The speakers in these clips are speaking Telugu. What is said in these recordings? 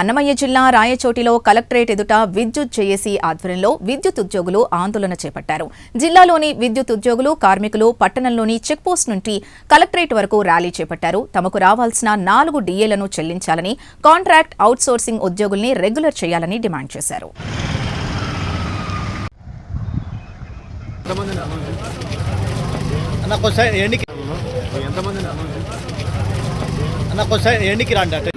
అన్నమయ్య జిల్లా రాయచోటిలో కలెక్టరేట్ ఎదుట విద్యుత్ జేఏసీ ఆధ్వర్యంలో విద్యుత్ ఉద్యోగులు ఆందోళన చేపట్టారు. జిల్లాలోని విద్యుత్ ఉద్యోగులు కార్మికులు పట్టణంలోని చెక్పోస్ట్ నుండి కలెక్టరేట్ వరకు ర్యాలీ చేపట్టారు. తమకు రావాల్సిన నాలుగు డీఏలను చెల్లించాలని కాంట్రాక్ట్ అవుట్సోర్సింగ్ ఉద్యోగుల్ని రెగ్యులర్ చేయాలని డిమాండ్ చేశారు. అన్న కొంచెం ఎండికి అన్న కొంచెం ఎండికి అంటే.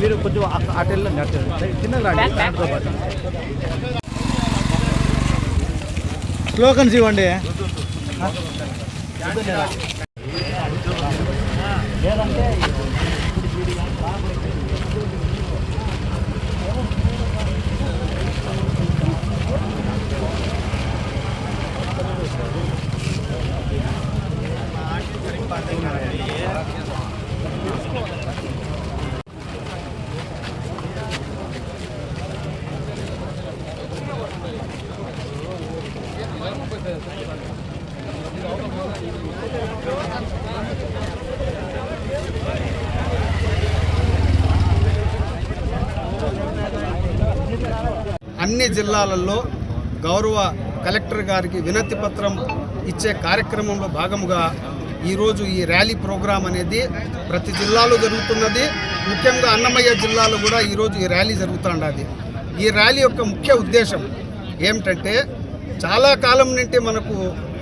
మీరు కొంచెం అటు వెళ్ళండి అటు చిన్నగా రండి స్లోగన్స్ ఇవ్వండి అన్ని జిల్లాలలో గౌరవ కలెక్టర్ గారికి వినతి పత్రం ఇచ్చే కార్యక్రమంలో భాగముగా ఈరోజు ఈ ర్యాలీ ప్రోగ్రాం అనేది ప్రతి జిల్లాలో జరుగుతున్నది. ముఖ్యంగా అన్నమయ్య జిల్లాలో కూడా ఈరోజు ఈ ర్యాలీ జరుగుతుండది. ఈ ర్యాలీ యొక్క ముఖ్య ఉద్దేశం ఏమిటంటే చాలా కాలం నుండి మనకు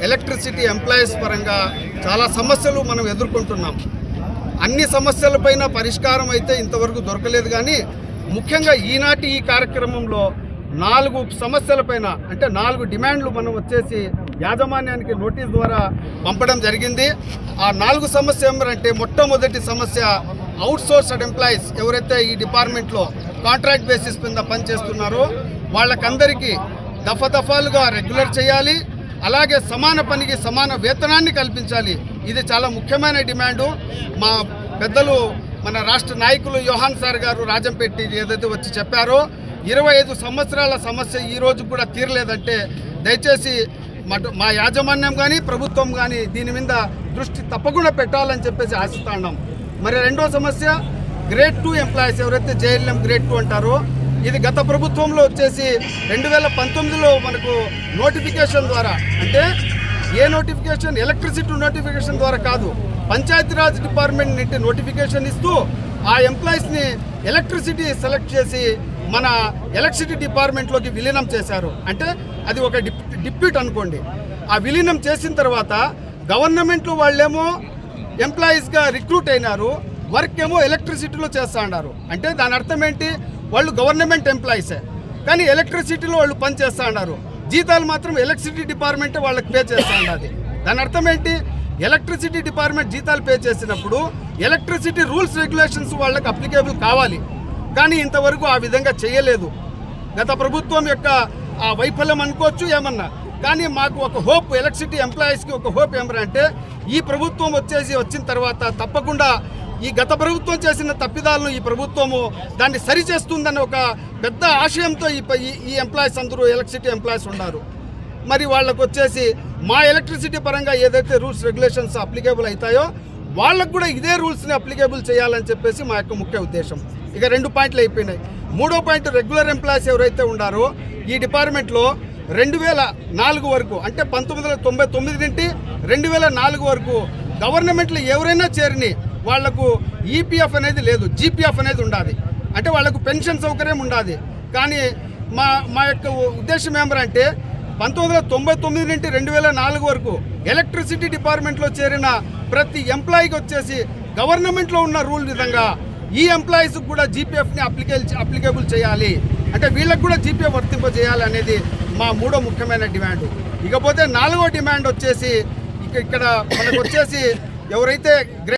ఎలక్ట్రిసిటీ ఎంప్లాయీస్ పరంగా చాలా సమస్యలు మనం ఎదుర్కొంటున్నాం. అన్ని సమస్యలపైన పరిష్కారం అయితే ఇంతవరకు దొరకలేదు కానీ ముఖ్యంగా ఈనాటి ఈ కార్యక్రమంలో నాలుగు సమస్యలపైన అంటే నాలుగు డిమాండ్లు మనం వచ్చేసి యాజమాన్యానికి నోటీస్ ద్వారా పంపడం జరిగింది. ఆ నాలుగు సమస్య ఏమంటే మొట్టమొదటి సమస్య అవుట్సోర్స్డ్ ఎంప్లాయీస్ ఎవరైతే ఈ డిపార్ట్మెంట్లో కాంట్రాక్ట్ బేసిస్ కింద పనిచేస్తున్నారో వాళ్ళకందరికీ దఫదఫాలుగా రెగ్యులర్ చేయాలి. అలాగే సమాన పనికి సమాన వేతనాన్ని కల్పించాలి. ఇది చాలా ముఖ్యమైన డిమాండు. మా పెద్దలు మన రాష్ట్ర నాయకులు యోహాన్ సార్ గారు రాజంపెట్టి ఏదైతే వచ్చి చెప్పారో ఇరవై ఐదు సంవత్సరాల సమస్య ఈ రోజు కూడా తీరలేదంటే దయచేసి మటు- మా యాజమాన్యం కానీ ప్రభుత్వం కానీ దీని మీద దృష్టి తప్పకుండా పెట్టాలని చెప్పేసి ఆశిస్తున్నాం మరి రెండో సమస్య గ్రేడ్ టూ ఎంప్లాయీస్ ఎవరైతే జేఎల్ఎం గ్రేడ్ టూ అంటారో ఇది గత ప్రభుత్వంలో వచ్చేసి రెండు వేల పంతొమ్మిదిలో మనకు నోటిఫికేషన్ ద్వారా అంటే ఏ నోటిఫికేషన్? ఎలక్ట్రిసిటీ నోటిఫికేషన్ ద్వారా కాదు. పంచాయతీరాజ్ డిపార్ట్మెంట్ నుండి నోటిఫికేషన్ ఇస్తూ ఆ ఎంప్లాయీస్ని ఎలక్ట్రిసిటీ సెలెక్ట్ చేసి మన ఎలక్ట్రిసిటీ డిపార్ట్మెంట్లోకి విలీనం చేశారు. అంటే అది ఒక డిప్ డిప్యూట్ అనుకోండి. ఆ విలీనం చేసిన తర్వాత గవర్నమెంట్లో వాళ్ళేమో ఎంప్లాయీస్గా రిక్రూట్ అయినారు. వర్క్ ఏమో ఎలక్ట్రిసిటీలో చేస్తా ఉన్నారు అంటే దాని అర్థం ఏంటి? వాళ్ళు గవర్నమెంట్ ఎంప్లాయీసే కానీ ఎలక్ట్రిసిటీలో వాళ్ళు పని చేస్తా ఉన్నారు జీతాలు మాత్రం ఎలక్ట్రిసిటీ డిపార్ట్మెంటే వాళ్ళకి పే చేస్తా ఉన్నది దాని అర్థం ఏంటి? ఎలక్ట్రిసిటీ డిపార్ట్మెంట్ జీతాలు పే చేసినప్పుడు ఎలక్ట్రిసిటీ రూల్స్ రెగ్యులేషన్స్ వాళ్ళకి అప్లికేబుల్ కావాలి. కానీ ఇంతవరకు ఆ విధంగా చేయలేదు. గత ప్రభుత్వం యొక్క ఆ వైఫల్యం అనుకోవచ్చు ఏమన్నా. కానీ మాకు ఒక హోప్ ఎలక్ట్రిసిటీ ఎంప్లాయీస్కి ఒక హోప్ ఏమరంటే ఈ ప్రభుత్వం వచ్చేసి వచ్చిన తర్వాత తప్పకుండా ఈ గత ప్రభుత్వం చేసిన తప్పిదాలను ఈ ప్రభుత్వము దాన్ని సరిచేస్తుందని ఒక పెద్ద ఆశయంతో ఈ ఈ- ఈ ఎంప్లాయీస్ అందరూ ఎలక్ట్రిసిటీ ఎంప్లాయీస్ ఉన్నారు. మరి వాళ్ళకు వచ్చేసి మా ఎలక్ట్రిసిటీ పరంగా ఏదైతే రూల్స్ రెగ్యులేషన్స్ అప్లికేబుల్ అవుతాయో వాళ్ళకు కూడా ఇదే రూల్స్ని అప్లికేబుల్ చేయాలని చెప్పేసి మా యొక్క ముఖ్య ఉద్దేశం. ఇక రెండు పాయింట్లు అయిపోయినాయి. మూడో పాయింట్ రెగ్యులర్ ఎంప్లాయీస్ ఎవరైతే ఉన్నారో ఈ డిపార్ట్మెంట్లో రెండు వేల నాలుగు వరకు అంటే పంతొమ్మిది వందల తొంభై తొమ్మిది నుండి రెండు వేల నాలుగు వరకు గవర్నమెంట్లో ఎవరైనా చేరిని వాళ్ళకు ఈపీఎఫ్ అనేది లేదు జీపీఎఫ్ అనేది ఉండాలి అంటే వాళ్ళకు పెన్షన్ సౌకర్యం ఉండాలి కానీ మా మా యొక్క ఉద్దేశం ఏమరంటే పంతొమ్మిది వందల తొంభై తొమ్మిది నుండి రెండు వేల నాలుగు వరకు ఎలక్ట్రిసిటీ డిపార్ట్మెంట్లో చేరిన ప్రతి ఎంప్లాయీకి వచ్చేసి గవర్నమెంట్లో ఉన్న రూల్ విధంగా ఈ ఎంప్లాయీస్ కూడా జీపీఎఫ్ని అప్లికే అప్లికేబుల్ చేయాలి. అంటే వీళ్ళకు కూడా జీపీఎఫ్ వర్తింపజేయాలి అనేది మా మూడో ముఖ్యమైన డిమాండ్. ఇకపోతే నాలుగో డిమాండ్ వచ్చేసి ఇక ఇక్కడ మనకు వచ్చేసి ఎవరైతే